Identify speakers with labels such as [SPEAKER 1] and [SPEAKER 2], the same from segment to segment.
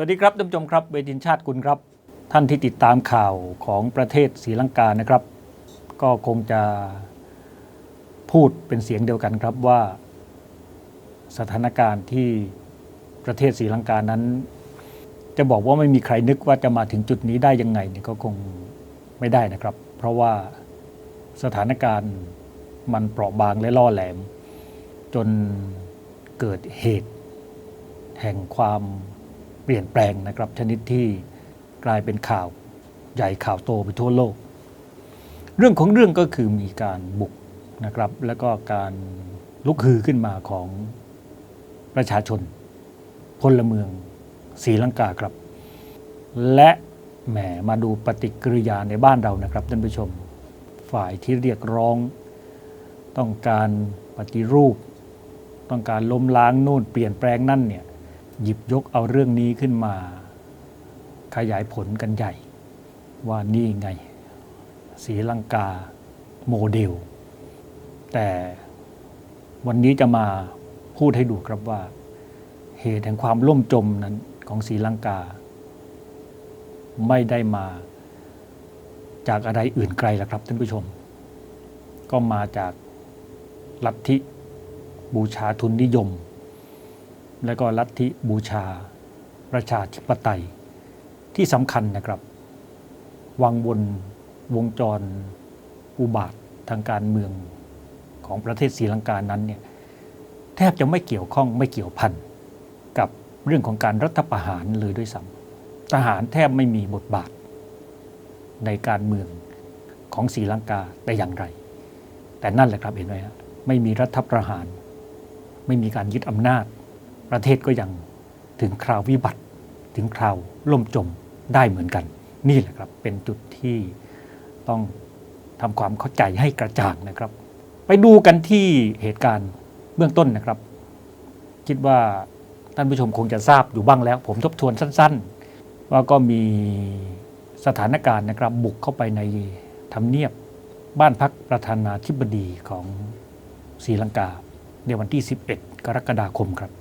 [SPEAKER 1] วัสดีครับท่านผู้ชมครับเวทินชาติคุณครับ ท่านที่ติดตามข่าวของประเทศศรีลังกานะครับ ก็คงจะพูดเป็นเสียงเดียวกันครับว่า สถานการณ์ที่ประเทศศรีลังกานั้น จะบอกว่าไม่มีใครนึกว่าจะมาถึงจุดนี้ได้ยังไงเนี่ยก็คงไม่ได้นะครับ เพราะว่าสถานการณ์มันเปราะบางและล่อแหลม จนเกิดเหตุ แห่งความ ปลี่ยนแปลงนะครับ ชนิดที่กลายเป็นข่าวใหญ่ข่าวโตไปทั่วโลก เรื่องของเรื่องก็คือมีการบุกนะครับ แล้วก็การลุกฮือขึ้นมาของประชาชน พลเมืองศรีลังกาครับ และแหมมาดูปฏิกิริยาในบ้านเรานะครับท่านผู้ชม ฝ่ายที่เรียกร้อง ต้องการปฏิรูป ต้องการล้มล้างนู่นเปลี่ยนแปลงนั่นเนี่ย หยิบยกเอาเรื่องนี้ขึ้นมาขยายผลกันใหญ่ ว่านี่ไงศรีลังกาโมเดล แต่วันนี้จะมาพูดให้ดูครับว่า เหตุแห่งความล่มจมนั้นของศรีลังกา ไม่ได้มาจากอะไรอื่นไกลล้วครับท่านผู้ชม ก็มาจากลัทธิบูชาทุนนิยม และก็ลัทธิบูชา ประชาธิปไตยที่สำคัญนะครับวังวนวงจรอุบาททางการเมืองของประเทศศรีลังกานั้นเนี่ยแทบจะไม่เกี่ยวข้องไม่เกี่ยวพันกับเรื่องของการรัฐประหารเลยด้วยซ้ำทหารแทบไม่มีบทบาท ในการเมืองของศรีลังกาแต่อย่างไร แต่นั่นแหละครับเห็นไหมฮะไม่มีรัฐประหาร ไม่มีการยึดอำนาจ ประเทศก็ยังถึงคราววิบัติ ถึงคราวล่มจมได้เหมือนกัน นี่แหละครับเป็นจุดที่ต้องทำความเข้าใจให้กระจ่างนะครับ ไปดูกันที่เหตุการณ์เบื้องต้นนะครับ คิดว่าท่านผู้ชมคงจะทราบอยู่บ้างแล้ว ผมทบทวนสั้น ๆ ว่าก็มีสถานการณ์นะครับ บุกเข้าไปในทำเนียบบ้านพักประธานาธิบดีของศรีลังกาในวันที่ 11 กรกฎาคมครับ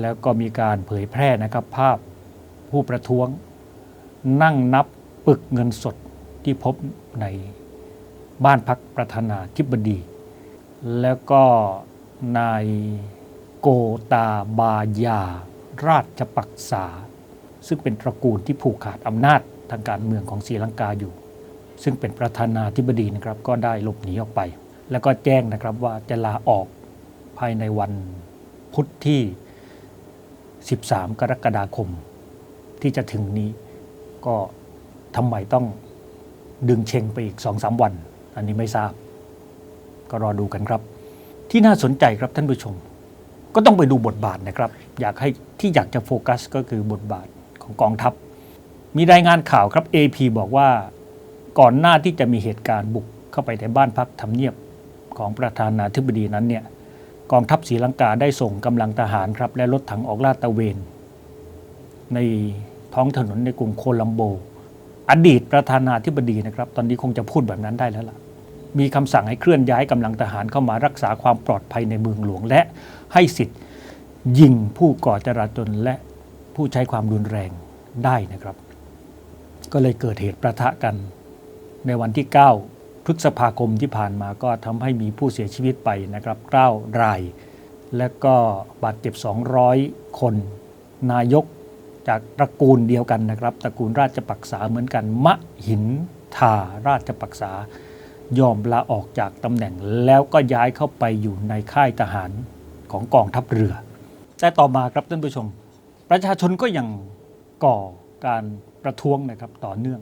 [SPEAKER 1] แล้วก็มีการเผยแพร่นะครับภาพผู้ประท้วง นั่งนับปึกเงินสดที่พบในบ้านพักประธานาธิบดี แล้วก็นายโกตาบายา ราชปักษา ซึ่งเป็นตระกูลที่ผูกขาดอำนาจทางการเมืองของศรีลังกาอยู่ ซึ่งเป็นประธานาธิบดีนะครับก็ได้หลบหนีออกไป แล้วก็แจ้งนะครับว่าจะลาออกภายในวันพุธที่ 13 กรกฎาคมที่จะถึงนี้ก็ทำไมต้องดึงเชงไปอีกสองสามวัน อันนี้ไม่ทราบ ก็รอดูกันครับ ที่น่าสนใจครับท่านผู้ชม ก็ต้องไปดูบทบาทนะครับ อยากให้ที่อยากจะโฟกัสก็คือบทบาทของกองทัพ มีรายงานข่าวครับ AP บอกว่าก่อนหน้าที่จะมีเหตุการณ์บุกเข้าไปในบ้านพักทำเนียบของประธานาธิบดีนั้นเนี่ย กองทัพศรีลังกาได้ส่งกำลังทหารครับและรถถังออกลาดตระเวน ในท้องถนนในกรุงโคลัมโบ อดีตประธานาธิบดีนะครับ ตอนนี้คงจะพูดแบบนั้นได้แล้วล่ะ มีคำสั่งให้เคลื่อนย้ายกำลังทหารเข้ามารักษาความปลอดภัยในเมืองหลวง และให้สิทธิ์ยิงผู้ก่อจราจนและผู้ใช้ความรุนแรงได้นะครับ ก็เลยเกิดเหตุประทะกันในวันที่ 9 พฤษภาคมที่ผ่านมาก็ทำให้มีผู้เสียชีวิตไปนะครับ9ราย และก็บาดเจ็บ 200 คน นายกจากตระกูลเดียวกันนะครับ ตระกูลราชปักษาเหมือนกัน มะหินทาราชปักษายอมลาออกจากตำแหน่งแล้วก็ย้ายเข้าไปอยู่ในค่ายทหารของกองทัพเรือ แต่ต่อมาครับท่านผู้ชม ประชาชนก็ยังก่อการประท้วงนะครับต่อเนื่อง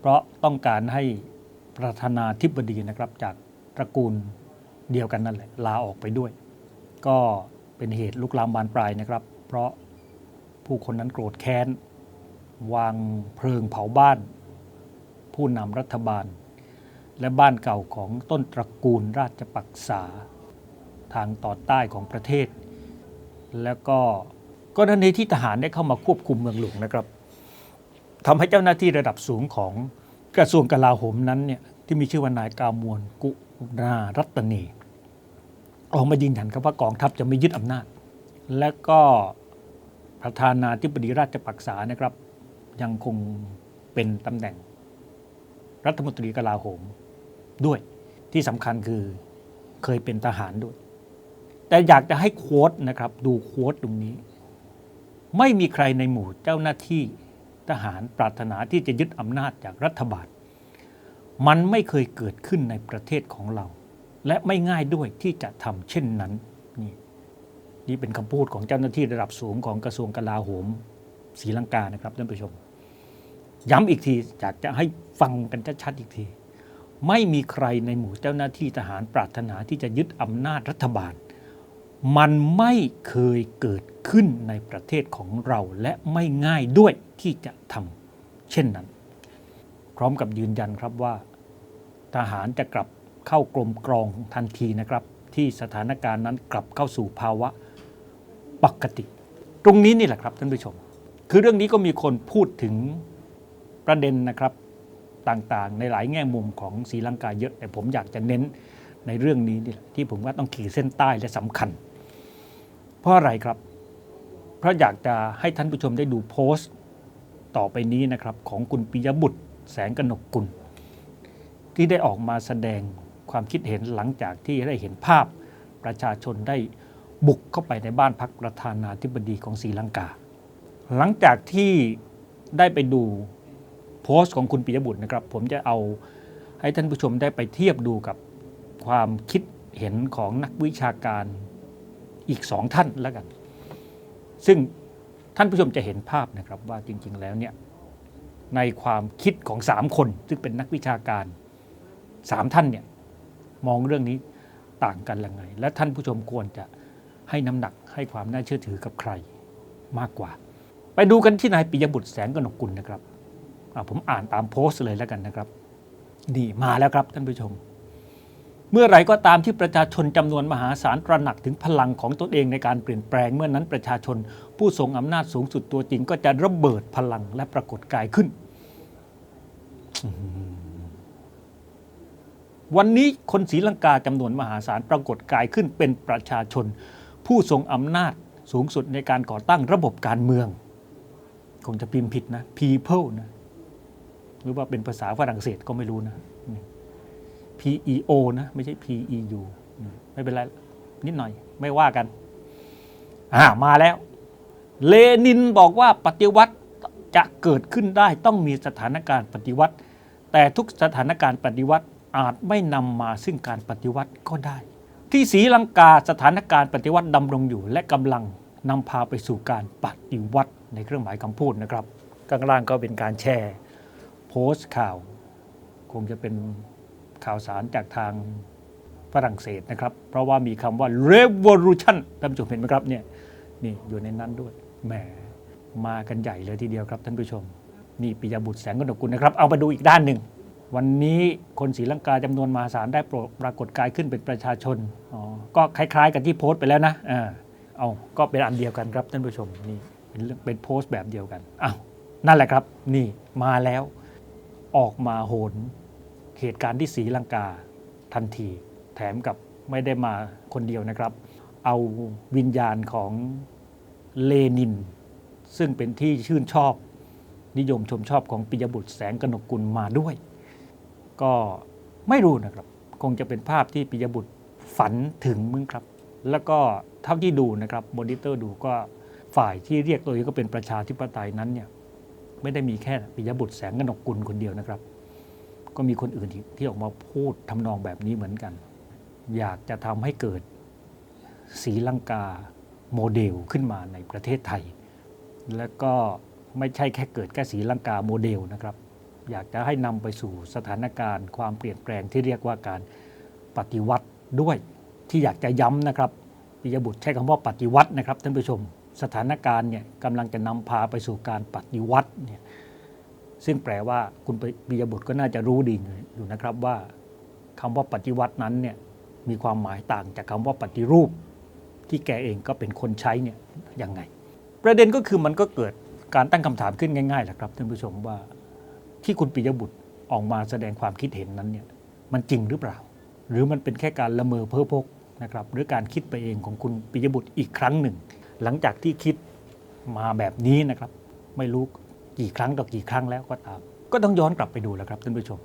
[SPEAKER 1] เพราะต้องการให้ ประธานาธิบดีนะครับจากตระกูลเดียวกันนั่นแหละลาออกไปด้วย ก็เป็นเหตุลุกลามบานปลายนะครับ เพราะผู้คนนั้นโกรธแค้น วางเพลิงเผาบ้าน ผู้นำรัฐบาล และบ้านเก่าของต้นตระกูลราชปักษา ทางตอนใต้ของประเทศ แล้วก็กรณีที่ทหารได้เข้ามาควบคุมเมืองหลวงนะครับทำให้เจ้าหน้าที่ระดับสูงของ กระทรวงกลาโหมนั้นเนี่ยที่มีชื่อว่านายกามวลกุนารัตเนออกมายืนยันครับว่ากองทัพจะไม่ยึดอำนาจ และก็ประธานาธิบดีราชปักษานะครับ ยังคงเป็นตำแหน่ง รัฐมนตรีกลาโหมด้วยที่สำคัญคือเคยเป็นทหารด้วย แต่อยากจะให้โค้ดนะครับ ดูโค้ดตรงนี้ ไม่มีใครในหมู่เจ้าหน้าที่ ทหารปรารถนาที่จะยึดอำนาจจากรัฐบาล มันไม่เคยเกิดขึ้นในประเทศของเรา และไม่ง่ายด้วยที่จะทำเช่นนั้นนี่นี่เป็นคำพูดของเจ้าหน้าที่ระดับสูงของกระทรวงกลาโหมศรีลังกานะครับท่านผู้ชม ย้ำอีกทีอยากจะให้ฟังกันชัดๆอีกที ไม่มีใครในหมู่เจ้าหน้าที่ทหารปรารถนาที่จะยึดอำนาจรัฐบาล มันไม่เคยเกิดขึ้นในประเทศของเราและไม่ง่ายด้วยที่จะทำเช่นนั้น พร้อมกับยืนยันครับว่า ทหารจะกลับเข้ากรมกรองทันทีนะครับ ที่สถานการณ์นั้นกลับเข้าสู่ภาวะปกติ ตรงนี้นี่แหละครับท่านผู้ชม คือเรื่องนี้ก็มีคนพูดถึงประเด็นนะครับต่างๆ ในหลายแง่มุมของศรีลังกาเยอะ แต่ผมอยากจะเน้นในเรื่องนี้นี่แหละที่ผมว่าต้องขีดเส้นใต้และสำคัญ เพราะอะไรครับ เพราะอยากจะให้ท่านผู้ชมได้ดูโพสต์ ต่อไปนี้นะครับ ของคุณปิยบุตร แสงกนกกุล ที่ได้ออกมาแสดงความคิดเห็นหลังจากที่ได้เห็นภาพประชาชนได้บุกเข้าไปในบ้านพักประธานาธิบดีของศรีลังกา หลังจากที่ได้ไปดูโพสต์ของคุณปิยบุตรนะครับ ผมจะเอาให้ท่านผู้ชมได้ไปเทียบดูกับความคิดเห็นของนักวิชาการ อีกสองท่านแล้วกัน ซึ่งท่านผู้ชมจะเห็นภาพนะครับว่าจริง ๆ แล้วเนี่ยในความคิดของสามคน ซึ่งเป็นนักวิชาการสามท่านเนี่ยมองเรื่องนี้ต่างกันยังไง และท่านผู้ชมควรจะให้น้ำหนักให้ความน่าเชื่อถือกับใครมากกว่า ไปดูกันที่นายปิยบุตรแสงกนกกุลนะครับผมอ่านตามโพสต์เลยแล้วกันนะครับ นี่มาแล้วครับท่านผู้ชม เมื่อไรก็ตามที่ประชาชนจำนวนมหาศาลตระหนักถึงพลังของตนเองในการเปลี่ยนแปลง เมื่อนั้นประชาชน ผู้ทรงอำนาจสูงสุดตัวจริง ก็จะระเบิดพลังและปรากฏกายขึ้น วันนี้คนศรีลังกาจำนวนมหาศาลปรากฏกายขึ้นเป็นประชาชน ผู้ทรงอำนาจสูงสุดในการก่อตั้งระบบการเมือง คงจะพิมพ์ผิดนะ people นะหรือว่าเป็นภาษาฝรั่งเศสก็ไม่รู้นะ PEO นะ ไม่ใช่ PEU ไม่เป็นไร นิดหน่อยไม่ว่ากัน อ่ามาแล้ว เลนินบอกว่าปฏิวัติจะเกิดขึ้นได้ต้องมีสถานการณ์ปฏิวัติ แต่ทุกสถานการณ์ปฏิวัติอาจไม่นำมาซึ่งการปฏิวัติก็ได้ ที่ศรีลังกาสถานการณ์ปฏิวัติดำรงอยู่ และกำลังนำพาไปสู่การปฏิวัติในเครื่องหมายคำพูดนะครับข้างล่างก็เป็นการแชร์ โพสต์ข่าว คงจะเป็น ข่าวสารจากทางฝรั่งเศสนะครับ เพราะว่ามีคำว่า revolution ท่านผู้ชมเห็นไหมครับเนี่ยนี่อยู่ในนั้นด้วยแหมมากันใหญ่เลยทีเดียวครับท่านผู้ชม นี่ปิยบุตรแสงกนกกุลนะครับ เอามาดูอีกด้านหนึ่ง วันนี้คนศรีลังกาจำนวนมหาศาลได้ปรปรากฏกายขึ้นเป็นประชาชนอ๋อก็คล้าย ๆ กันที่โพสต์ไปแล้วนะอ่าเอาก็เป็นอันเดียวกันครับท่านผู้ชมนี่เป็นเป็นโพสต์แบบเดียวกันอ้าวนั่นแหละครับ นี่มาแล้วออกมาโหน เหตุการณ์ที่ศรีลังกาทันที แถมกับไม่ได้มาคนเดียวนะครับ เอาวิญญาณของเลนิน ซึ่งเป็นที่ชื่นชอบ นิยมชมชอบของปิยบุตรแสงกนกกุลมาด้วย ก็ไม่รู้นะครับ คงจะเป็นภาพที่ปิยบุตรฝันถึงมึงครับ แล้วก็เท่าที่ดูนะครับมอนิเตอร์ดูก็ฝ่ายที่เรียกตัวเองก็เป็นประชาธิปไตยนั้นเนี่ยไม่ได้มีแค่ปิยบุตรแสงกนกกุลคนเดียวนะครับ ก็มีคนอื่นอีกที่ออกมาพูดทำนองแบบนี้เหมือนกัน อยากจะทำให้เกิดศีลังกาโมเดลขึ้นมาในประเทศไทย แล้วก็ไม่ใช่แค่เกิดแค่ศีลังกาโมเดลนะครับ อยากจะให้นำไปสู่สถานการณ์ ความเปลี่ยนแปลงที่เรียกว่าการปฏิวัติด้วยที่อยากจะย้ำนะครับปิยบุตรใช้คำว่าปฏิวัตินะครับท่านผู้ชม สถานการณ์เนี่ยกำลังจะนำพาไปสู่การปฏิวัติเนี่ย ซึ่งแปลว่าคุณปิยบุตรก็น่าจะรู้ดีอยู่นะครับว่าคำว่าปฏิวัตินั้นเนี่ยมีความหมายต่างจากคำว่าปฏิรูป ที่แกเองก็เป็นคนใช้เนี่ยยังไง ประเด็นก็คือมันก็เกิดการตั้งคำถามขึ้นง่ายๆแหละครับท่านผู้ชมว่าที่คุณปิยบุตรออกมาแสดงความคิดเห็นนั้นเนี่ยมันจริงหรือเปล่า หรือมันเป็นแค่การละเมอเพ้อพกนะครับหรือการคิดไปเองของคุณปิยบุตรอีกครั้งหนึ่ง หลังจากที่คิดมาแบบนี้นะครับ ไม่รู้ กี่ครั้งต่อกี่ครั้งแล้วก็ตาม ก็ต้องย้อนกลับไปดูแล้วครับท่านผู้ชม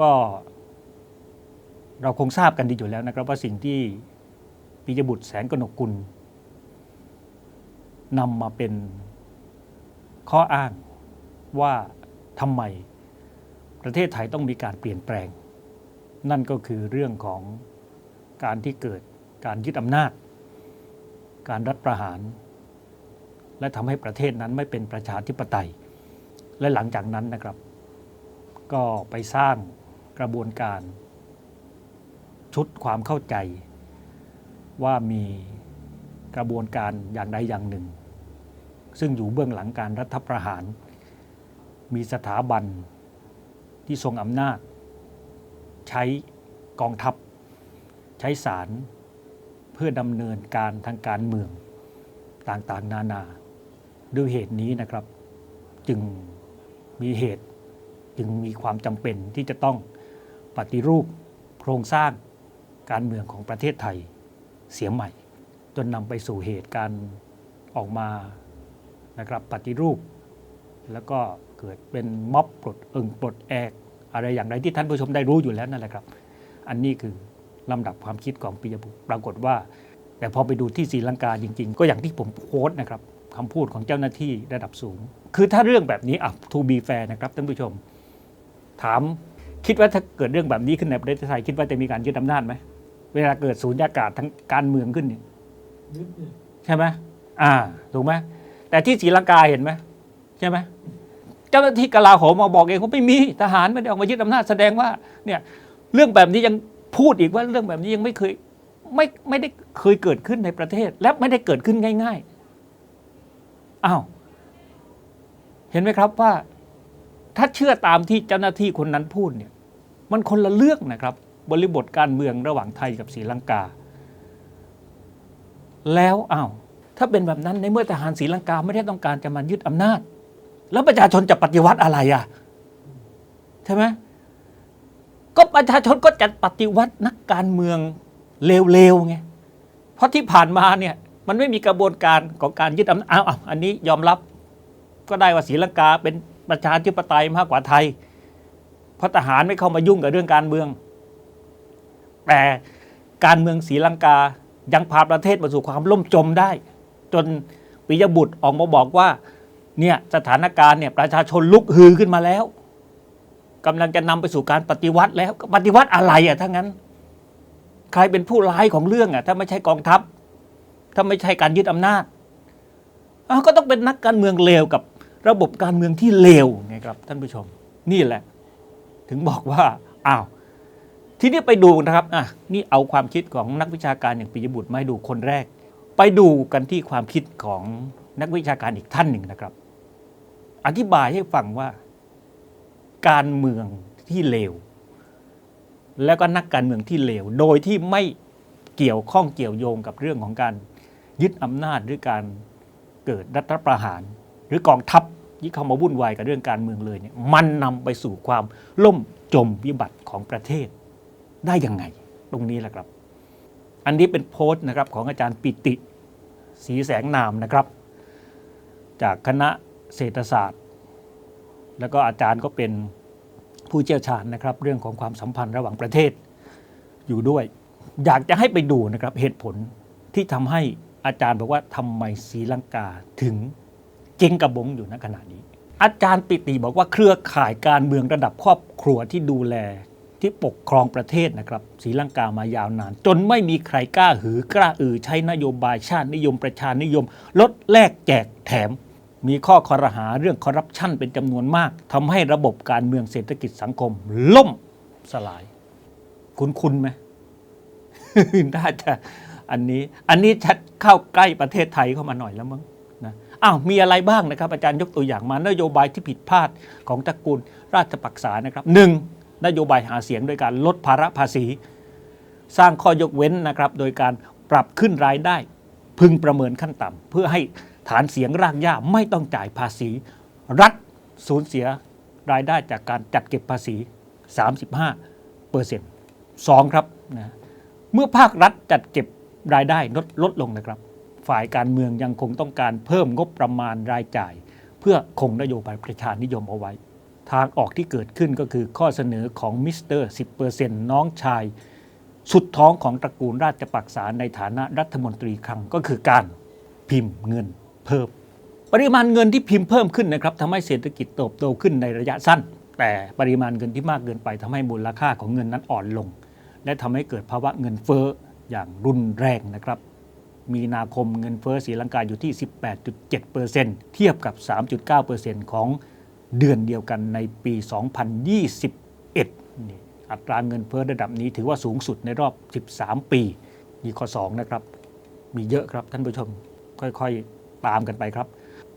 [SPEAKER 1] ก็เราคงทราบกันดีอยู่แล้วนะครับ ว่าสิ่งที่ปิยบุตรแสนกนกกุลนำมาเป็นข้ออ้างว่าทำไมประเทศไทยต้องมีการเปลี่ยนแปลง นั่นก็คือเรื่องของการที่เกิดการยึดอำนาจ การรัฐประหาร และทำให้ประเทศนั้นไม่เป็นประชาธิปไตย และหลังจากนั้นนะครับ ก็ไปสร้างกระบวนการ ชุดความเข้าใจ ว่ามีกระบวนการอย่างใดอย่างหนึ่ง ซึ่งอยู่เบื้องหลังการรัฐประหาร มีสถาบันที่ทรงอำนาจ ใช้กองทัพ ใช้ศาลเพื่อดำเนินการทางการเมืองต่างๆ นานา ด้วยเหตุนี้นะครับ จึงมีเหตุจึงมีความจำเป็นที่จะต้องปฏิรูปโครงสร้างการเมืองของประเทศไทยเสียใหม่ จนนำไปสู่เหตุการณ์ออกมานะครับปฏิรูป แล้วก็เกิดเป็นม็อบปลดเอิงปลดแอก อะไรอย่างไรที่ท่านผู้ชมได้รู้อยู่แล้วนั่นแหละครับ อันนี้คือลำดับความคิดของปิยบุตรปรากฏว่า แต่พอไปดูที่ศรีลังกาจริง ๆ ก็อย่างที่ผมโพสต์นะครับ คำพูดของเจ้าหน้าที่ระดับสูง คือถ้าเรื่องแบบนี้อะ to be fair นะครับท่านผู้ชม ถามคิดว่าถ้าเกิดเรื่องแบบนี้ขึ้นในประเทศไทยคิดว่าจะมีการยึดอำนาจไหมเวลาเกิดศูนยากาศทั้งการเมืองขึ้นเนี่ย
[SPEAKER 2] ยึด
[SPEAKER 1] ใช่ไหมอ่าถูกไหมแต่ที่ศรีลังกาเห็นไหมใช่ไหมเจ้าหน้าที่กลาโหมมาบอกเองว่าไม่มีทหารไม่ได้ออกมายึดอำนาจแสดงว่า เนี่ยเรื่องแบบนี้ยังพูดอีกว่าเรื่องแบบนี้ยังไม่เคยไม่ไม่ได้เคยเกิดขึ้นในประเทศ และไม่ได้เกิดขึ้นง่าย อ้าวเห็นไหมครับว่า ถ้าเชื่อตามที่เจ้าหน้าที่คนนั้นพูดเนี่ยมันคนละเรื่องนะครับ บริบทการเมืองระหว่างไทยกับศรีลังกา แล้วอ้าวถ้าเป็นแบบนั้นในเมื่อทหารศรีลังกาไม่ได้ต้องการจะมายึดอำนาจ แล้วประชาชนจะปฏิวัติอะไรอะใช่ไหมก็ประชาชนก็จะปฏิวัตินักการเมืองเลวๆไงเพราะที่ผ่านมาเนี่ย มันไม่มีกระบวนการของการยึดอำนาจอ้าวอันนี้ยอมรับก็ได้ว่าศรีลังกาเป็นประชาธิปไตยมากกว่าไทย เพราะทหารไม่เข้ามายุ่งกับเรื่องการเมือง แต่การเมืองศรีลังกายังพาประเทศมาสู่ความล่มจมได้ จนปิยบุตรออกมาบอกว่าเนี่ยสถานการณ์เนี่ยประชาชนลุกฮือขึ้นมาแล้วกำลังจะนำไปสู่การปฏิวัติแล้วปฏิวัติอะไรอะถ้างั้น ใครเป็นผู้ร้ายของเรื่องอะถ้าไม่ใช่กองทัพ ถ้าไม่ใช่การยึดอำนาจอาก็ต้องเป็นนักการเมืองเลวกับระบบการเมืองที่เลวไงครับ ท่านผู้ชม นี่แหละ ถึงบอกว่าอ้าวทีนี้ไปดูนะครับอะนี่เอาความคิดของนักวิชาการอย่างปิยบุตรมาให้ดูคนแรก ไปดูกันที่ความคิดของนักวิชาการอีกท่านหนึ่งนะครับ อธิบายให้ฟังว่า การเมืองที่เลว แล้วก็นักการเมืองที่เลว โดยที่ไม่เกี่ยวข้องเกี่ยวโยงกับเรื่องของการ ยึดอำนาจหรือการเกิดรัฐประหาร หรือกองทัพที่เข้ามาวุ่นวายกับเรื่องการเมืองเลยเนี่ยมันนำไปสู่ความล่มจมวิบัติของประเทศได้ยังไง ตรงนี้แหละครับ อันนี้เป็นโพสต์นะครับของอาจารย์ปิติศรีแสงนามนะครับ จากคณะเศรษฐศาสตร์ แล้วก็อาจารย์ก็เป็นผู้เชี่ยวชาญนะครับ เรื่องของความสัมพันธ์ระหว่างประเทศอยู่ด้วย อยากจะให้ไปดูนะครับเหตุผลที่ทำให้ อาจารย์บอกว่าทำไมศรีลังกาถึงเจ๊งกระบงอยู่ณขณะนี้ อาจารย์ปิติบอกว่าเครือข่ายการเมืองระดับครอบครัวที่ดูแลที่ปกครองประเทศนะครับศรีลังกามายาวนาน จนไม่มีใครกล้าหือกล้าอือใช้นโยบายชาตินิยมประชานิยม ลดแลกแจกแถม มีข้อคอรหาเรื่องคอร์รัปชันเป็นจำนวนมากทำให้ระบบการเมืองเศรษฐกิจสังคม ล่มสลาย คุณคุณไหมน่าจะ อันนี้อันนี้ชัดเข้าใกล้ประเทศไทยเข้ามาหน่อยแล้วมั้งนะอ้าวมีอะไรบ้างนะครับอาจารย์ยกตัวอย่างมานโยบายที่ผิดพลาดของตระกูลราชปักษานะครับหนึ่งนโยบายหาเสียงโดยการลดภาระภาษี สร้างข้อยกเว้นนะครับโดยการปรับขึ้นรายได้ พึงประเมินขั้นต่ำเพื่อให้ฐานเสียงรากหญ้าไม่ต้องจ่ายภาษี รัฐสูญเสียรายได้จากการจัดเก็บภาษี 35เปอร์เซ็นต์สองครับนะเมื่อภาครัฐจัดเก็บ รายได้ลดลดลงนะครับ ฝ่ายการเมืองยังคงต้องการเพิ่มงบประมาณรายจ่าย เพื่อคงนโยบายประชานิยมเอาไว้ ทางออกที่เกิดขึ้นก็คือข้อเสนอของมิสเตอร์10%น้องชาย สุดท้องของตระกูลราชปักษาในฐานะรัฐมนตรีคลังก็คือการพิมพ์เงินเพิ่ม ปริมาณเงินที่พิมพ์เพิ่มขึ้นนะครับทำให้เศรษฐกิจเติบโตขึ้นในระยะสั้น แต่ปริมาณเงินที่มากเกินไปทำให้มูลค่าของเงินนั้นอ่อนลง และทำให้เกิดภาวะเงินเฟ้อ อย่างรุนแรงนะครับ มีนาคมเงินเฟ้อศรีลังกาอยู่ที่ 18.7%เทียบกับ 3.9%ของเดือนเดียวกันในปี 2021นี่อัตราเงินเฟ้อระดับนี้ถือว่าสูงสุดในรอบ 13 ปีมีข้อ 2 นะครับ มีเยอะครับท่านผู้ชมค่อยๆ ตามกันไปครับ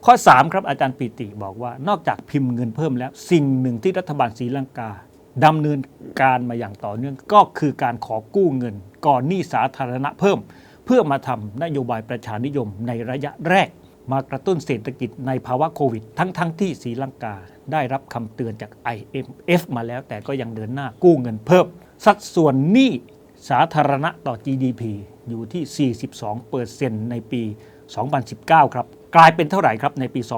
[SPEAKER 1] ข้อ 3 ครับอาจารย์ปิติบอกว่านอกจากพิมพ์เงินเพิ่มแล้ว สิ่งหนึ่งที่รัฐบาลศรีลังกา ดำเนินการมาอย่างต่อเนื่องก็คือการขอกู้เงินก่อนหนี้สาธารณะเพิ่ม เพื่อมาทำนโยบายประชานิยมในระยะแรก มากระตุ้นเศรษฐกิจในภาวะโควิด ทั้งๆทที่ศรีลังกาได้รับคำเตือนจาก IMF มาแล้วแต่ก็ยังเดินหน้ากู้เงินเพิ่ม สัดส่วนหนี้สาธารณะต่อ GDP อยู่ที่ 42%ในปี 2019 ครับ กลายเป็นเท่าไหร่ครับในปี 2021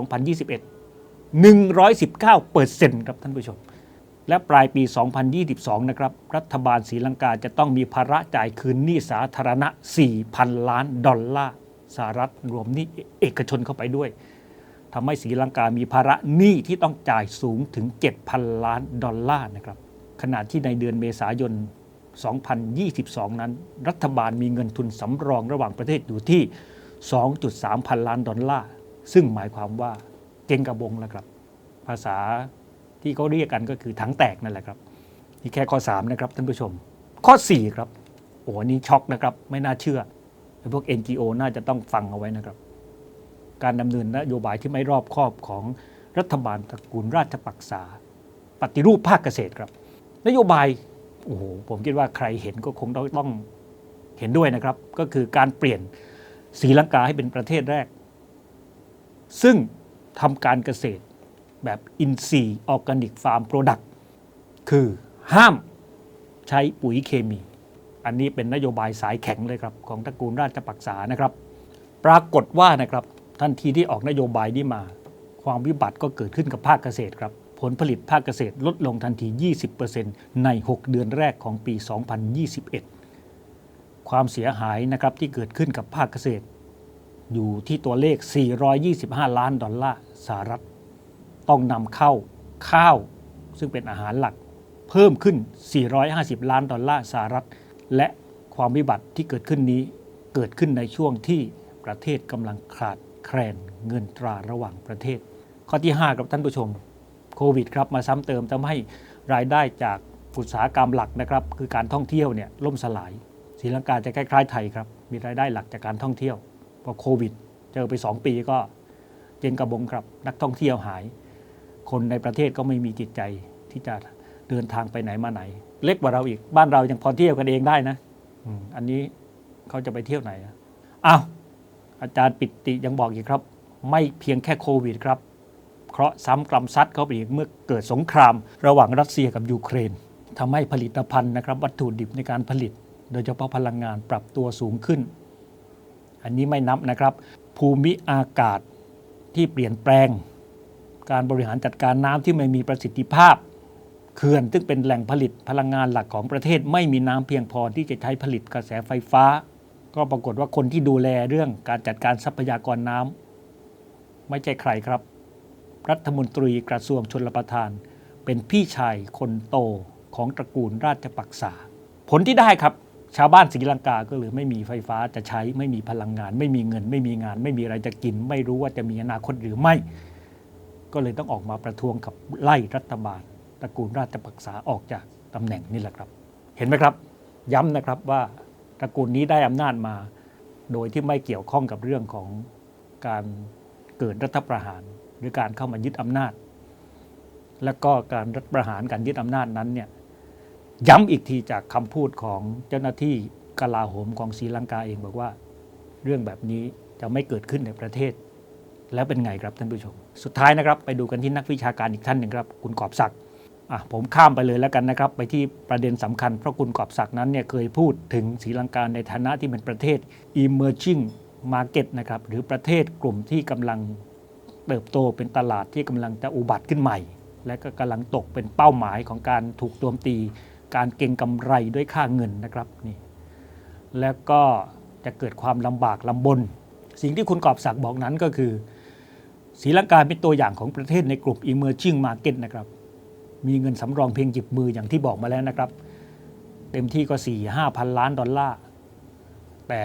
[SPEAKER 1] 119%ครับท่านผู้ชม และปลายปี 2022 นะครับ รัฐบาลศรีลังกาจะต้องมีภาระจ่ายคืนหนี้สาธารณะ 4,000 ล้านดอลลาร์สหรัฐรวมหนี้เอกชนเข้าไปด้วยทำให้ศรีลังกามีภาระหนี้ที่ต้องจ่ายสูงถึง 7,000 ล้านดอลลาร์นะครับขณะที่ในเดือนเมษายน 2022 นั้น รัฐบาลมีเงินทุนสำรองระหว่างประเทศอยู่ที่ 2.3 พันล้านดอลลาร์ ซึ่งหมายความว่าเก่งกระบงแล้วครับ ภาษา ที่เขาเรียกกันก็คือถังแตกนั่นแหละครับนี่แค่ข้อ 3 นะครับท่านผู้ชม ข้อ 4 ครับโอ้โหนนี้ช็อกนะครับ ไม่น่าเชื่อพวก NGO น่าจะต้องฟังเอาไว้นะครับ การดำเนินนโยบายที่ไม่รอบคอบของรัฐบาลตระกูลราชปักษา ปฏิรูปภาคเกษตรครับ นโยบายโอ้โหผมคิดว่าใครเห็นก็คงต้องต้องเห็นด้วยนะครับ ก็คือการเปลี่ยนศรีลังกาให้เป็นประเทศแรก ซึ่งทำการเกษตร แบบอินทรีย์ออร์แกนิกฟาร์มโปรดักต์คือห้ามใช้ปุ๋ยเคมี อันนี้เป็นนโยบายสายแข็งเลยครับ ของตระกูลราชปักษานะครับ ปรากฏว่านะครับทันทีที่ออกนโยบายนี้มา ความวิบัติก็เกิดขึ้นกับภาคเกษตรครับ ผลผลิตภาคเกษตรลดลงทันที 20%ใน 6 เดือนแรกของปี 2021 ความเสียหายนะครับที่เกิดขึ้นกับภาคเกษตร อยู่ที่ตัวเลข 425 ล้านดอลลาร์สหรัฐ ต้องนำเข้าข้าว ซึ่งเป็นอาหารหลักเพิ่มขึ้น 450 ล้านดอลลาร์สหรัฐ และความวิบัติที่เกิดขึ้นนี้เกิดขึ้นในช่วงที่ประเทศกำลังขาดแคลนเงินตราระหว่างประเทศ ข้อที่ 5 ครับท่านผู้ชมโควิดครับมาซ้ำเติมทำให้รายได้จากอุตสาหกรรมหลักนะครับ คือการท่องเที่ยวเนี่ยล่มสลายศรีลังกาจะคล้ายๆไทยครับมีรายได้หลักจากการท่องเที่ยวพอโควิด เจอไป 2 ปีก็เจงกระบงครับนักท่องเที่ยวหาย คนในประเทศก็ไม่มีจิตใจที่จะเดินทางไปไหนมาไหน เล็กกว่าเราอีกบ้านเรายังพอเที่ยวกันเองได้นะอันนี้เขาจะไปเที่ยวไหนอ้าวอาจารย์ปิติยังบอกอีกครับ ไม่เพียงแค่โควิดครับ เคราะห์ซ้ำกรรมซัดเขาไปอีกเมื่อเกิดสงคราม ระหว่างรัสเซียกับยูเครนทำให้ผลิตภัณฑ์นะครับ วัตถุดิบในการผลิต โดยเฉพาะพลังงานปรับตัวสูงขึ้น อันนี้ไม่นับนะครับ ภูมิอากาศที่เปลี่ยนแปลง การบริหารจัดการน้ำที่ไม่มีประสิทธิภาพเขื่อนซึ่งเป็นแหล่งผลิตพลังงานหลักของประเทศไม่มีน้ำเพียงพอที่จะใช้ผลิตกระแสไฟฟ้า ก็ปรากฏว่าคนที่ดูแลเรื่องการจัดการทรัพยากรน้ำไม่ใช่ใครครับ รัฐมนตรีกระทรวงชลประทาน เป็นพี่ชายคนโตของตระกูลราชปักษา ผลที่ได้ครับ ชาวบ้านศรีลังกาก็เลยไม่มีไฟฟ้าจะใช้ไม่มีพลังงาน ไม่มีเงิน ไม่มีงาน ไม่มีอะไรจะกิน ไม่รู้ว่าจะมีอนาคตหรือไม่ ก็เลยต้องออกมาประท้วงกับไล่รัฐบาลตระกูลราชปักษาออกจากตำแหน่งนี่แหละครับ เห็นไหมครับ ย้ำนะครับว่าตระกูลนี้ได้อำนาจมา โดยที่ไม่เกี่ยวข้องกับเรื่องของการเกิดรัฐประหาร หรือการเข้ามายึดอำนาจ และก็การรัฐประหารการยึดอำนาจนั้นเนี่ยย้ำอีกทีจากคำพูดของเจ้าหน้าที่กลาโหมของศรีลังกาเองบอกว่า เรื่องแบบนี้จะไม่เกิดขึ้นในประเทศ แล้วเป็นไงครับท่านผู้ชม สุดท้ายนะครับไปดูกันที่นักวิชาการอีกท่านหนึ่งครับคุณกอบศักดิ์อะผมข้ามไปเลยแล้วกันนะครับ ไปที่ประเด็นสำคัญเพราะคุณกอบศักดิ์นั้นเนี่ยเคยพูดถึงศรีลังกาในฐานะที่เป็นประเทศ emerging มาร์เก็ตนะครับหรือประเทศกลุ่มที่กำลังเติบโตเป็นตลาดที่กำลังจะอุบัติขึ้นใหม่ และก็กำลังตกเป็นเป้าหมายของการถูกโจมตี การเก็งกำไรด้วยค่าเงินนะครับนี่แล้วก็จะเกิดความลำบากลำบน สิ่งที่คุณกอบศักดิ์บอกนั้นก็คือ ศรีลังกาเป็นตัวอย่างของประเทศในกลุ่ม emerging market นะครับมีเงินสำรองเพียงหยิบมืออย่างที่บอกมาแล้วนะครับ เต็มที่ก็ 4 5 พันล้านดอลลาร์ แต่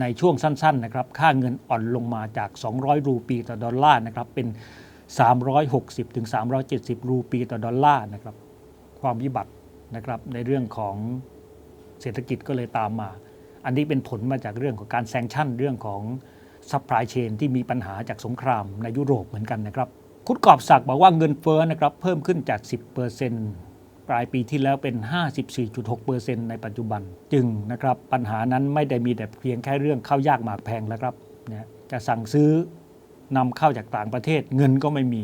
[SPEAKER 1] ในช่วงสั้นๆนะครับค่าเงินอ่อนลงมาจาก 200 รูปีต่อดอลลาร์นะครับเป็น 360ถึง370 รูปีต่อดอลลาร์นะครับความวิบัตินะครับในเรื่องของเศรษฐกิจก็เลยตามมา อันนี้เป็นผลมาจากเรื่องของการแซงชั่นเรื่องของ ซัพพลายเชนที่มีปัญหาจากสงครามในยุโรปเหมือนกันนะครับ คุณกอบศักดิ์บอกว่าเงินเฟ้อนะครับเพิ่มขึ้นจาก 10%ปลายปีที่แล้วเป็น 54.6%ในปัจจุบัน จึงนะครับปัญหานั้นไม่ได้มีแต่เพียงแค่เรื่องข้าวยากหมากแพงแล้วครับเนี่ยจะสั่งซื้อนำเข้าจากต่างประเทศเงินก็ไม่มี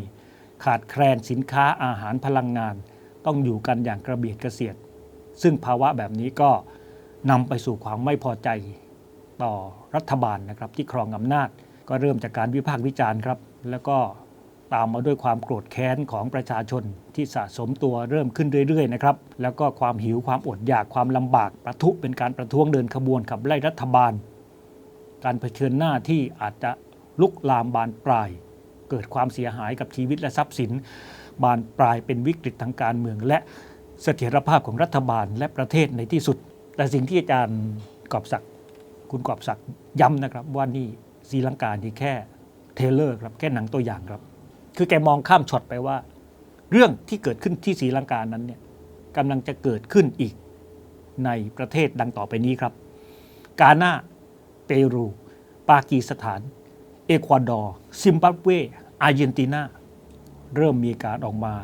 [SPEAKER 1] ขาดแคลนสินค้าอาหารพลังงาน ต้องอยู่กันอย่างกระเบียดกระเสียด ซึ่งภาวะแบบนี้ก็นำไปสู่ความไม่พอใจ ต่อรัฐบาลนะครับที่ครองอำนาจ ก็เริ่มจากการวิพากษ์วิจารณ์ครับ แล้วก็ตามมาด้วยความโกรธแค้นของประชาชนที่สะสมตัวเริ่มขึ้นเรื่อยๆนะครับ แล้วก็ความหิวความอดอยากความลำบากประทุเป็นการประท้วงเดินขบวนขับไล่รัฐบาล การเผชิญหน้าที่อาจจะลุกลามบานปลาย เกิดความเสียหายกับชีวิตและทรัพย์สิน บานปลายเป็นวิกฤตทางการเมือง และเสถียรภาพของรัฐบาลและประเทศในที่สุด แต่สิ่งที่อาจารย์กอบศักดิ คุณกอบศักดิ์ย้ำนะครับว่านี่ศรีลังกานี่แค่เทเลอร์ครับแค่หนังตัวอย่างครับ คือแกมองข้ามช็อตไปว่า เรื่องที่เกิดขึ้นที่ศรีลังกานั้นเนี่ยกำลังจะเกิดขึ้นอีกในประเทศดังต่อไปนี้ครับ กาหน้า เปรู ปากีสถาน เอกวาดอร์ ซิมบับเว อาร์เจนตินา เริ่มมีการออกมา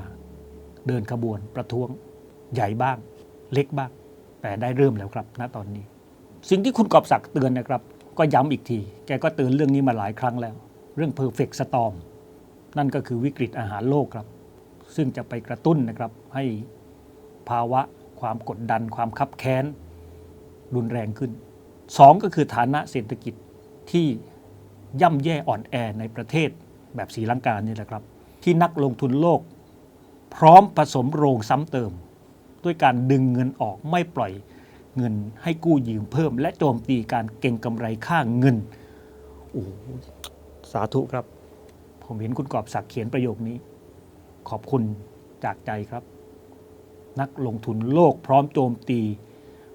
[SPEAKER 1] เดินขบวนประท้วงใหญ่บ้าง เล็กบ้าง แต่ได้เริ่มแล้วครับ ณตอนนี้ สิ่งที่คุณกอบศักดิ์เตือนนะครับ ก็ย้ำอีกที แกก็เตือนเรื่องนี้มาหลายครั้งแล้ว เรื่อง perfect storm นั่นก็คือวิกฤตอาหารโลกครับ ซึ่งจะไปกระตุ้นนะครับให้ภาวะความกดดัน ความคับแค้น รุนแรงขึ้นสองก็คือฐานะเศรษฐกิจที่ย่ำแย่อ่อนแอในประเทศแบบศรีลังกานี่แหละครับ ที่นักลงทุนโลก พร้อมผสมโรงซ้ำเติม ด้วยการดึงเงินออกไม่ปล่อย เงินให้กู้ยืมเพิ่ม และโจมตีการเก่งกำไรค่าเงินโอ้โหสาธุครับ ผมเห็นคุณกอบศักดิ์เขียนประโยคนี้ ขอบคุณจากใจครับ นักลงทุนโลกพร้อมโจมตี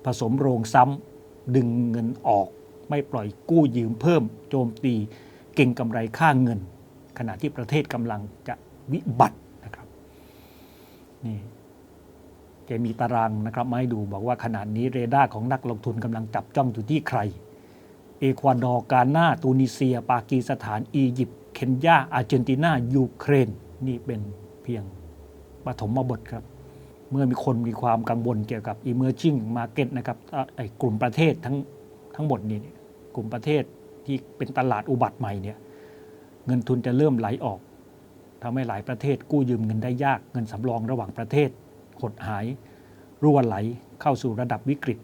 [SPEAKER 1] ผสมโรงซ้ำดึงเงินออก ไม่ปล่อยกู้ยืมเพิ่ม โจมตีเก่งกำไรค่าเงิน ขณะที่ประเทศกำลังจะวิบัตินะครับนี่ แกมีตารางนะครับมาให้ดูบอกว่าขณะนี้เรดาร์ของนักลงทุนกำลังจับจ้องอยู่ที่ใคร เอกวาดอร์กาหน้าตูนิเซีย ปากีสถาน อียิปต์เคนยา อาร์เจนตินา ยูเครน นี่เป็นเพียงปฐมบทครับ เมื่อมีคนมีความกังวลเกี่ยวกับ emerging market นะครับไอ้กลุ่มประเทศทั้งทั้งหมดนี่กลุ่มประเทศที่เป็นตลาดอุบัติใหม่เนี่ยเงินทุนจะเริ่มไหลออกทำให้หลายประเทศกู้ยืมเงินได้ยากเงินสำรองระหว่างประเทศ หดหายรั่วไหลเข้าสู่ระดับวิกฤต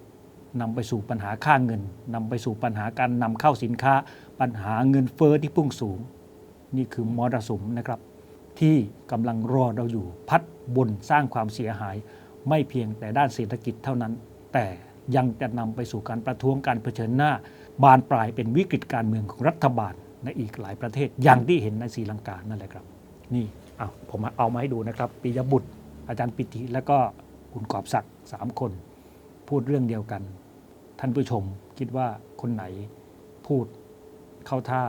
[SPEAKER 1] นำไปสู่ปัญหาค่าเงินนำไปสู่ปัญหาการนำเข้าสินค้า ปัญหาเงินเฟอ้อที่พุ่งสูง นี่คือมรสุมนะครับ ที่กำลังรอเราอยู่พัดบนสร้างความเสียหาย ไม่เพียงแต่ด้านเศรษฐกิจเท่านั้น แต่ยังจะนำไปสู่การประท้วงการเผชิญหน้า บานปลายเป็นวิกฤตการเมืองของรัฐบาลในอีกหลายประเทศอย่างที่เห็นในศรีลังกานั่นแหละครับ นี่เอาผมเอามาให้ดูนะครับปิยบุตร อาจารย์ปิติ แล้วก็คุณกอบศักดิ์สามคน พูดเรื่องเดียวกัน ท่านผู้ชมคิดว่าคนไหนพูดเข้าท่า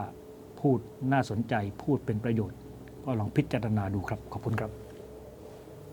[SPEAKER 1] พูดน่าสนใจ พูดเป็นประโยชน์ ก็ลองพิจารณาดูครับ ขอบคุณครับ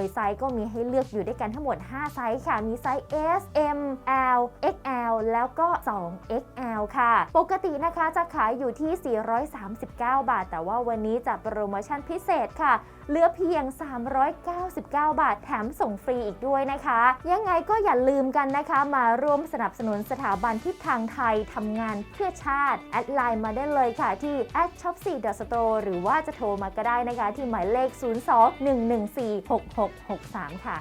[SPEAKER 2] ยไซส์ก็มีให้เลือกอยู่ด้วยกันทั้งหมด 5 ไซส์ค่ะ มีไซส์ S M L XL แล้วก็ 2XL ค่ะ ปกตินะคะจะขายอยู่ที่ 439 บาท แต่ว่าวันนี้จะโปรโมชั่นพิเศษค่ะ เหลือเพียง 399 บาทแถมส่งฟรีอีกด้วยนะคะ ยังไงก็อย่าลืมกันนะคะ มาร่วมสนับสนุนสถาบันทิศทางไทยทำงานเพื่อชาติ แอดไลน์มาได้เลยค่ะที่ shop 4 store หรือว่าจะโทรมาก็ได้นะคะ ที่หมายเลข 02 114 6663 ค่ะ